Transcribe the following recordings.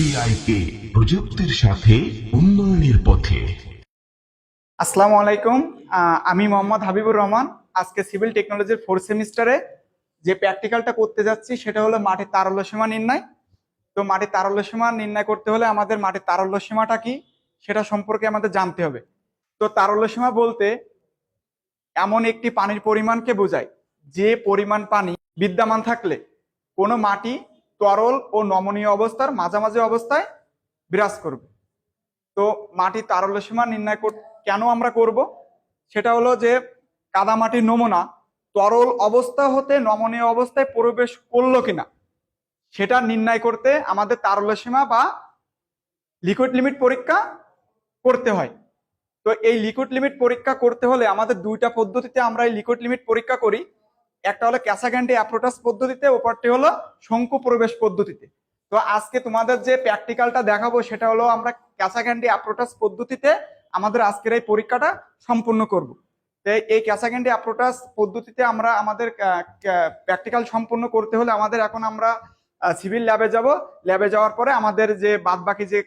এসবিআইকে প্রযুক্তির সাথে উন্নয়নের পথে। আসসালামু আলাইকুম। আমি মোহাম্মদ হাবিবুর রহমান। আজকে সিভিল টেকনোলজির ফোর্থ সেমিস্টারে যে প্র্যাকটিক্যালটা করতে যাচ্ছি, সেটা হলো মাটির তারল্য সীমা নির্ণয়। তো মাটির তারল্য সীমা নির্ণয় করতে হলে আমাদের মাটির তারল্য সীমাটা কি, সেটা সম্পর্কে আমাদের জানতে হবে। তো তারল্য সীমা বলতে এমন একটি পানির পরিমাণকে বোঝায়, যে পরিমাণ পানি বিদ্যমান থাকলে কোনো মাটি তরল ও নমনীয় অবস্থার মাঝামাঝি অবস্থায় বিরাজ করবে। তো মাটির তারল্য সীমা নির্ণয় কেন আমরা করব? সেটা হলো যে কাদামাটির নমুনা তরল অবস্থা হতে নমনীয় অবস্থায় প্রবেশ করল কিনা, সেটা নির্ণয় করতে আমাদের তারল্য সীমা বা লিকুইড লিমিট পরীক্ষা করতে হয়। তো এই লিকুইড লিমিট পরীক্ষা করতে হলে আমাদের দুইটা পদ্ধতিতে আমরা এই লিকুইড লিমিট পরীক্ষা করি। একটা হলো ক্যাসাগ্যান্ডি অ্যাপ্রোটাস পদ্ধতিতে, ওপারটি হলো শঙ্কু প্রবেশ পদ্ধতিতে। তো আজকে তোমাদের যে প্র্যাকটিক্যালটা দেখাবো, সেটা হলো আমরা ক্যাসাগ্যান্ডি অ্যাপ্রোটাস পদ্ধতিতে আমাদের আজকের এই পরীক্ষাটা সম্পূর্ণ করব। তো এই ক্যাসাগ্যান্ডি অ্যাপ্রোটাস পদ্ধতিতে আমরা আমাদের প্র্যাকটিক্যাল সম্পূর্ণ করতে হলে আমাদের এখন আমরা সিভিল ল্যাবে যাব। ল্যাবে যাওয়ার পরে আমাদের যে বাদ বাকি যে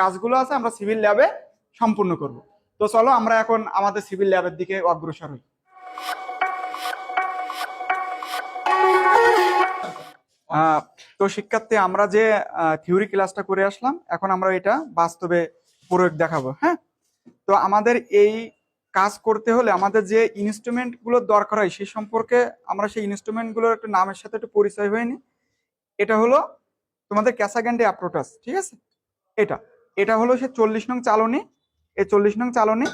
কাজগুলো আছে, আমরা সিভিল ল্যাবে সম্পূর্ণ করব। তো চলো আমরা এখন আমাদের সিভিল ল্যাবের দিকে অগ্রসর হই। তো শিক্ষার্থী, আমরা যে থিওরি ক্লাসটা করে আসলাম, এখন আমরা এটা বাস্তবে প্রয়োগ দেখাবো হ্যাঁ? তো আমাদের এই কাজ করতে হলে আমাদের যে ইনস্ট্রুমেন্টগুলোর দরকার হয় সেই সম্পর্কে আমরা সেই ইনস্ট্রুমেন্টগুলোর একটা নামের সাথে একটু পরিচয় হয়নি। এটা হলো তোমাদের ক্যাসাগ্যান্ডি অ্যাপ্রোটাস ঠিক আছে? এটা এটা হলো সে চল্লিশ নং চালনি, এই চল্লিশ নং চালনি,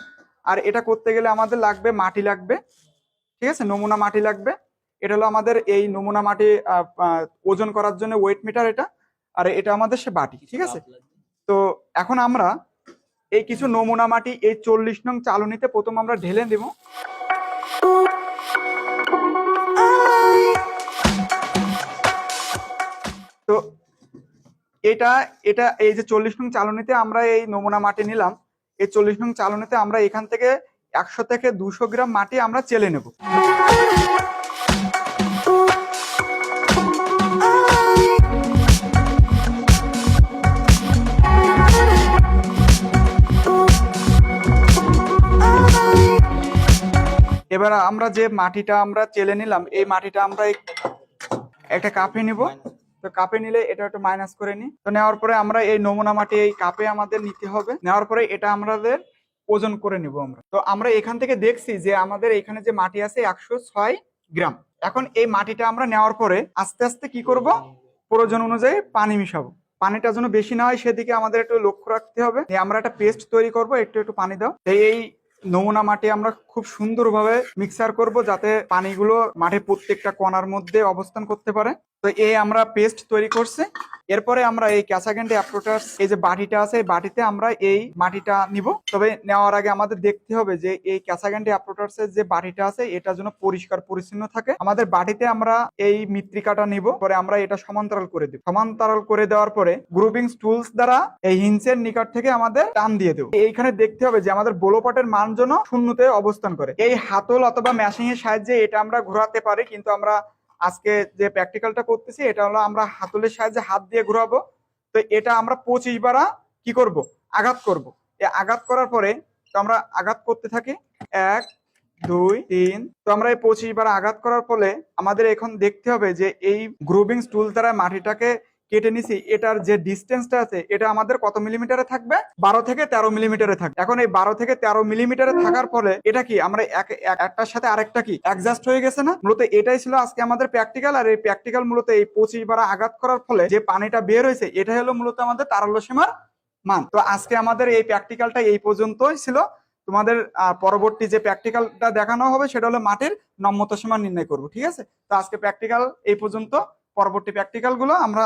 আর এটা করতে গেলে আমাদের লাগবে মাটি লাগবে, ঠিক আছে? নমুনা মাটি লাগবে এটা হলো আমাদের এই নমুনা মাটি ওজন করার জন্য ওয়েট মিটার এটা আর এটা আমাদের সে বাটি ঠিক আছে? তো এখন আমরা এই কিছু নমুনা মাটি এই চল্লিশ নং চালনিতে প্রথম আমরা ঢেলে দেব তো এটা এটা এই যে চল্লিশ নং চালনিতে আমরা এই নমুনা মাটি নিলাম। এই চল্লিশ নং চালনিতে আমরা এখান থেকে একশো থেকে দুশো গ্রাম মাটি আমরা চেলে নেব। এবার আমরা যে মাটিটা আমরা চেলে নিলাম এই মাটিটা আমরা একটা কাপে নিব। তো কাপে নিলে এটা একটু মাইনাস করে নিই। তো নেওয়ার পরে আমরা এই নমুনা মাটি এই কাপে আমাদের নিতে হবে। নেওয়ার পরে এটা আমাদের ওজন করে নিব আমরা। তো আমরা এখান থেকে দেখছি যে আমাদের এখানে যে মাটি আছে একশো ছয় গ্রাম। এখন এই মাটিটা আমরা নেওয়ার পরে আস্তে আস্তে কি করব? প্রয়োজন অনুযায়ী পানি মিশাবো। পানিটা যেন বেশি না হয় সেদিকে আমাদের একটু লক্ষ্য রাখতে হবে। আমরা একটা পেস্ট তৈরি করব একটু একটু পানি দাও। এই নমুনা মাটি আমরা খুব সুন্দরভাবে মিক্সার করব যাতে পানিগুলো মাঠে প্রত্যেকটা কণার মধ্যে অবস্থান করতে পারে। তো এই আমরা পেস্ট তৈরি করছি। এরপরে আমরা এই ক্যাসাগেন্ডে অ্যাপ্রোটাস এই যে বাটিটা আছে, এই বাটিতে আমরা এই মাটিটা নিব। তবে নেওয়ার আগে আমাদের দেখতে হবে যে এই ক্যাসাগেন্ডে অ্যাপ্রোটাস যে বাটিটা আছে, এটা যেন পরিষ্কার পরিচ্ছন্ন থাকে। আমাদের বাটিতে আমরা এই মৃত্তিকাটা নিব, পরে আমরা এটা সমান্তরাল করে দেব। সমান্তরাল করে দেওয়ার পরে গ্রুপিং টুলস দ্বারা এই হিংসের নিকট থেকে আমাদের টান দিয়ে দেবো। এইখানে দেখতে হবে যে আমাদের বোলোপটের মান যেন শূন্যতে অবস্থান করে। এই হাতল অথবা ম্যাশিং এর সাহায্যে এটা আমরা ঘোরাতে পারি, কিন্তু আমরা আজকে যে প্র্যাকটিক্যালটা করতেছি, এটা হলো আমরা হাতলের সাহায্যে হাত দিয়ে ঘুরাবো। তো এটা আমরা পঁচিশ বারা কি করব? আঘাত করব। এই আঘাত করার পরে তো আমরা আঘাত করতে থাকি। এক, দুই, তিন। তো আমরা এই পঁচিশ বার আঘাত করার ফলে আমাদের এখন দেখতে হবে যে এই গ্রুবিং টুল দ্বারা মাটিটাকে কেটে নিছি, এটার যে ডিস্টেন্সটা আছে, এটা আমাদের কত মিলিমিটারে থাকবে? বারো থেকে তেরো মিলিমিটারে থাকবে। এখন এই বারো থেকে তেরো মিলিমিটারে থাকার ফলে এটা কি, আমরা এক, এক- একটার সাথে আরেকটা কি অ্যাডজাস্ট হয়ে গেছে না? মূলত এটাই ছিল আজকে আমাদের প্র্যাকটিক্যাল আর এই প্র্যাকটিক্যাল মূলত এই পঁচিশ বার আঘাত করার ফলে যে পানিটা বের হয়েছে এটা হলো মূলত আমাদের তারল্য সীমার মান। তো আজকে আমাদের এই প্র্যাকটিক্যালটা এই পর্যন্তই ছিল। তোমাদের পরবর্তী যে প্র্যাকটিক্যালটা দেখানো হবে, সেটা হলো মাটির নম্যতা সীমা নির্ণয় করব, ঠিক আছে? তো আজকে প্র্যাকটিক্যাল এই পর্যন্ত। পরবর্তী প্র্যাকটিক্যালগুলো আমরা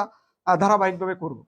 ধারাবাহিকভাবে করব।